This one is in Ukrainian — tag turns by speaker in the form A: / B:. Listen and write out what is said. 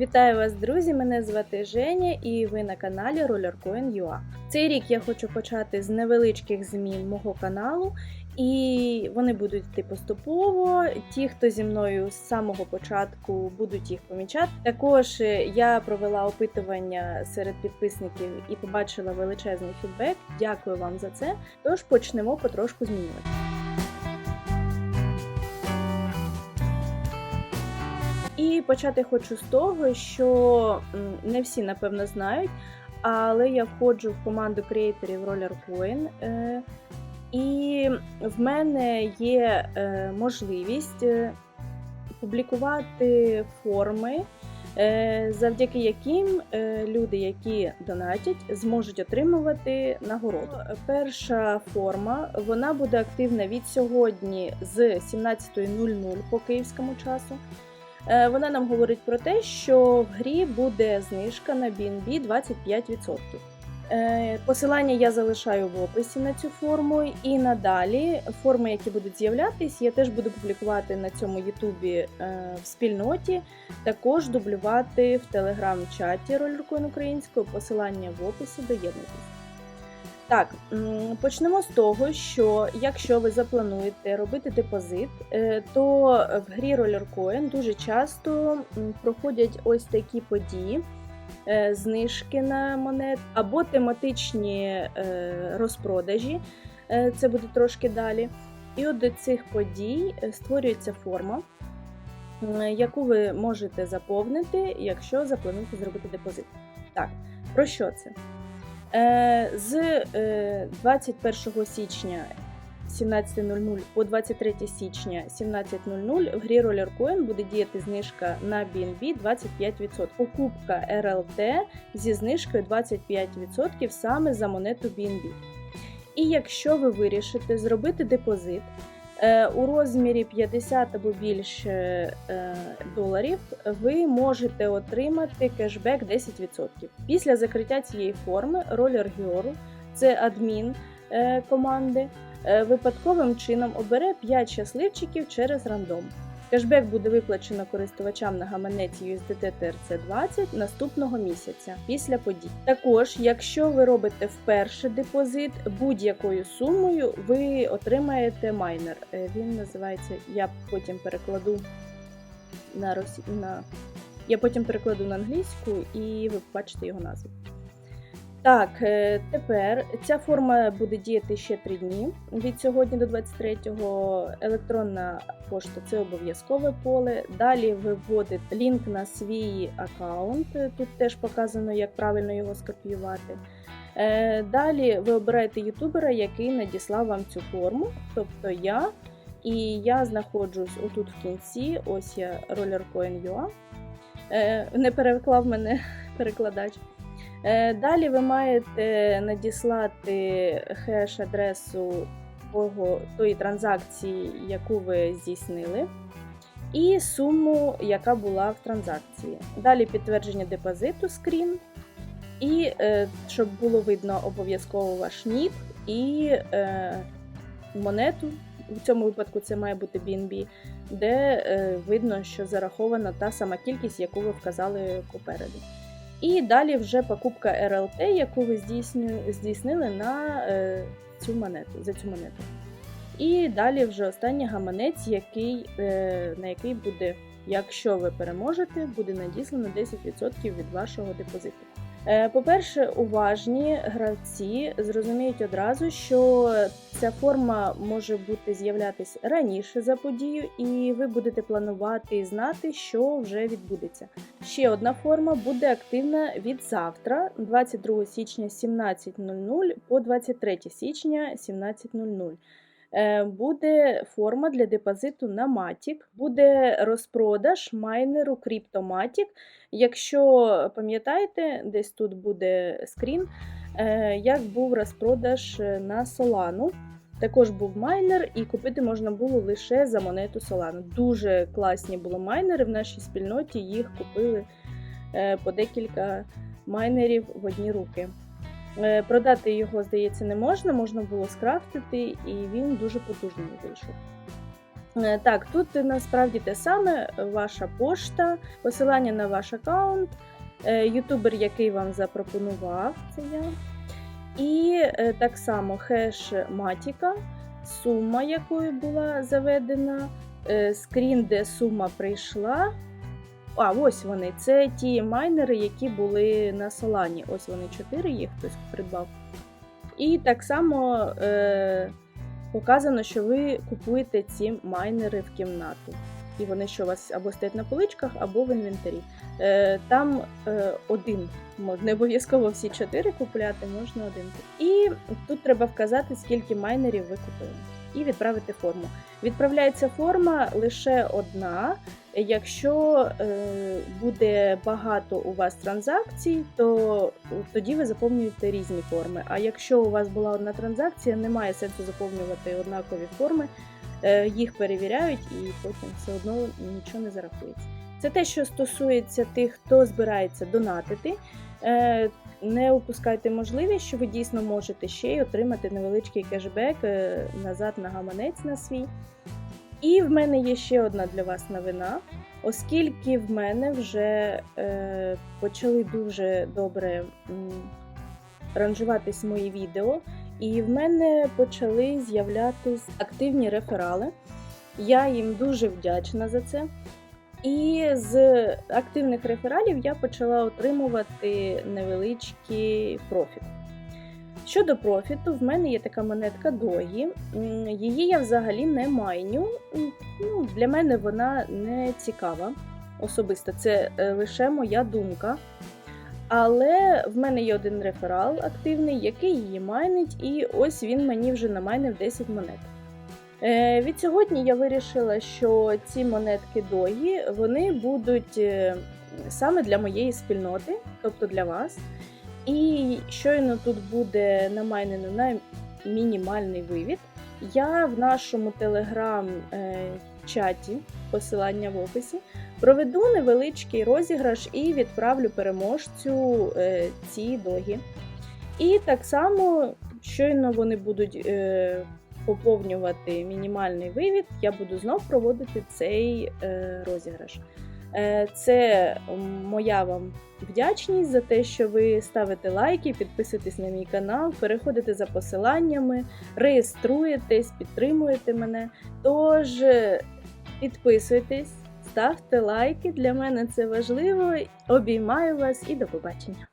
A: Вітаю вас, друзі! Мене звати Женя і ви на каналі RollerCoin.ua. Цей рік я хочу почати з невеличких змін мого каналу, і вони будуть йти поступово. Ті, хто зі мною з самого початку будуть їх помічати. Також е, я провела опитування серед підписників і побачила величезний фідбек. Дякую вам за це. Тож почнемо потрошку змінювати. І почати хочу з того, що не всі напевно знають, але я входжу в команду креаторів RollerCoin. е, І в мене є е, можливість е, публікувати форми, завдяки яким люди, які донатять, зможуть отримувати нагороду. Перша форма вона буде активна від сьогодні з 17.00 по київському часу. Е, Вона нам говорить про те, що в грі буде знижка на BNB 25%. Е, Посилання я залишаю в описі на цю форму, і надалі форми, які будуть з'являтись, я теж буду публікувати на цьому Ютубі е, в спільноті, також дублювати в телеграм-чаті Rollercoin українською. Посилання в описі доєднуйтесь. Так, почнемо з того, що якщо ви заплануєте робити депозит, е, то в грі RollerCoin дуже часто проходять ось такі події, е, знижки на монет або тематичні е, розпродажі. Це буде трошки далі. І от до цих подій створюється форма, яку ви можете заповнити, якщо заплануєте зробити депозит. Так, про що це? Е, З е, 21 січня 17.00 по 23 січня 17.00 в грі RollerCoin буде діяти знижка на BNB 25%. Покупка RLT зі знижкою 25% саме за монету BNB. І якщо ви вирішите зробити депозит е, у розмірі 50 або більше е, доларів, ви можете отримати кешбек 10%. Після закриття цієї форми Roller Girl, це адмін е, команди, е, випадковим чином обере 5 щасливчиків через рандом. Кешбек буде виплачено користувачам на гаманеці USDT TRC20 наступного місяця після подій. Також, якщо ви робите вперше депозит будь-якою сумою, ви отримаєте майнер. Е, Він називається, я потім перекладу на росі... на я потім перекладу на англійську і ви побачите його назву. Так, е, тепер ця форма буде діяти ще 3 дні від сьогодні до 23-го. Електронна пошта це обов'язкове поле. Далі ви вводите лінк на свій аккаунт. Тут теж показано, як правильно його скопіювати. Е, Далі ви обираєте ютубера, який надіслав вам цю форму, тобто я. І я знаходжусь отут в кінці. Ось я rollercoin.ua. Е, Не переклав мене перекладач. Е, Далі ви маєте надіслати хеш-адресу тої транзакції, яку ви здійснили, і суму, яка була в транзакції. Далі підтвердження депозиту скрін, і е, щоб було видно обов'язково ваш нік і е, монету. В цьому випадку це має бути BNB, де видно, що зарахована та сама кількість, яку ви вказали попереду. І далі вже покупка РЛТ, яку ви здійснили на е, цю монету, за цю монету. І далі вже останній гаманець, який, е, на який буде, якщо ви переможете, буде надіслано 10% від вашого депозиту. Е, По-перше, уважні гравці зрозуміють одразу, що ця форма може бути з'являтись раніше за подію, і ви будете планувати і знати, що вже відбудеться. Ще одна форма буде активна від завтра, 22 січня 17.00 по 23 січня 17.00. Е, Буде форма для депозиту на Matic, буде розпродаж майнеру CryptoMatic. Якщо пам'ятаєте, десь тут буде скрін, е, як був розпродаж на Solana. Також був майнер, і купити можна було лише за монету Solana. Дуже класні були майнери в нашій спільноті, їх купили е, по декілька майнерів в одні руки. Е, Продати його, здається, не можна, можна було скрафтити, і він дуже потужний вийшов. Е, Так, тут насправді те саме: ваша пошта, посилання на ваш аккаунт, е, ютубер, який вам запропонував, це я. І так само хеш Матіка, сума, якою була заведена, скрін, де сума прийшла. А, ось вони. Це ті майнери, які були на Солані. Ось вони чотири, їх хтось придбав. І так само е, показано, що ви купуєте ці майнери в кімнату. І вони що у вас або стоять на поличках, або в інвентарі. Е, там е, один, не обов'язково всі чотири купляти, можна один. І тут треба вказати, скільки майнерів ви купили. І відправити форму. Відправляється форма лише одна. Якщо е, буде багато у вас транзакцій, то тоді ви заповнюєте різні форми. А якщо у вас була одна транзакція, немає сенсу заповнювати однакові форми, е, їх перевіряють і потім все одно нічого не зарахується. Це те, що стосується тих, хто збирається донатити. Е, Не упускайте можливість, що ви дійсно можете ще й отримати невеличкий кешбек е, назад на гаманець на свій. І в мене є ще одна для вас новина, оскільки в мене вже е, почали дуже добре ранжуватись мої відео, і в мене почали з'являтись активні реферали. Я їм дуже вдячна за це. І з активних рефералів я почала отримувати невеличкий профіт. Щодо профіту, в мене є така монетка Догі. Її я взагалі не майню. Ну, для мене вона не цікава. Особисто, це е, лише моя думка. Але в мене є один реферал активний, який її майнить, і ось він мені вже намайнив 10 монет. Е, від сьогодні я вирішила, що ці монетки догі вони будуть е, саме для моєї спільноти, тобто для вас. І щойно тут буде намайнено на мінімальний вивід. Я в нашому телеграм-чаті, посилання в описі, проведу невеличкий розіграш і відправлю переможцю е, ці догі. І так само, щойно вони будуть е, поповнювати мінімальний вивід, я буду знов проводити цей е, розіграш. Е, Це моя вам вдячність за те, що ви ставите лайки, підписуєтесь на мій канал, переходите за посиланнями, реєструєтесь, підтримуєте мене. Тож е, підписуйтесь, ставте лайки. Для мене це важливо. Обіймаю вас і до побачення!